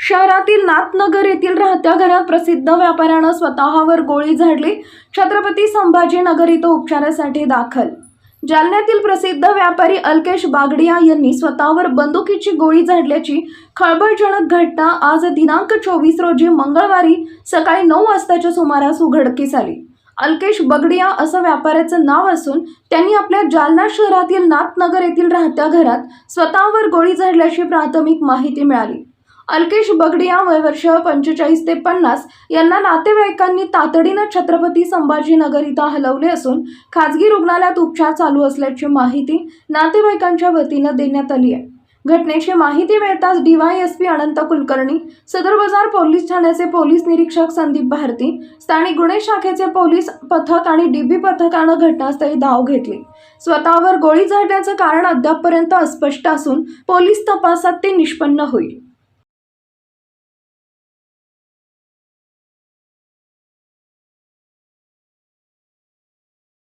शहरातील नाथनगर येथील राहत्या घरात प्रसिद्ध व्यापाऱ्यानं स्वतःवर गोळी झाडली. छत्रपती संभाजीनगर इथं उपचारासाठी दाखल. जालन्यातील प्रसिद्ध व्यापारी अल्केश बागडिया यांनी स्वतःवर बंदुकीची गोळी झाडल्याची खळबळजनक घटना आज दिनांक चोवीस रोजी मंगळवारी सकाळी नऊ वाजताच्या सुमारास उघडकीस आली. अल्केश बगडिया असं व्यापाऱ्याचं नाव असून त्यांनी आपल्या जालना शहरातील नाथनगर येथील राहत्या घरात स्वतःवर गोळी झाडल्याची प्राथमिक माहिती मिळाली. अल्केश बगडिया वय वर्ष पंचेचाळीस ते पन्नास यांना नातेवाईकांनी तातडीनं छत्रपती संभाजीनगर इथं हलवले असून खाजगी रुग्णालयात उपचार चालू असल्याची माहिती नातेवाईकांच्या वतीनं देण्यात आली आहे. घटनेची माहिती मिळताच डीवायएसपी अनंत कुलकर्णी सदर बाजार पोलीस ठाण्याचे पोलीस निरीक्षक संदीप भारती स्थानिक गुन्हे शाखेचे पोलीस पथक आणि डीबी पथकानं घटनास्थळी धाव घेतली. स्वतःवर गोळी झाडण्याचं कारण अद्यापपर्यंत अस्पष्ट असून पोलीस तपासात ते निष्पन्न होईल.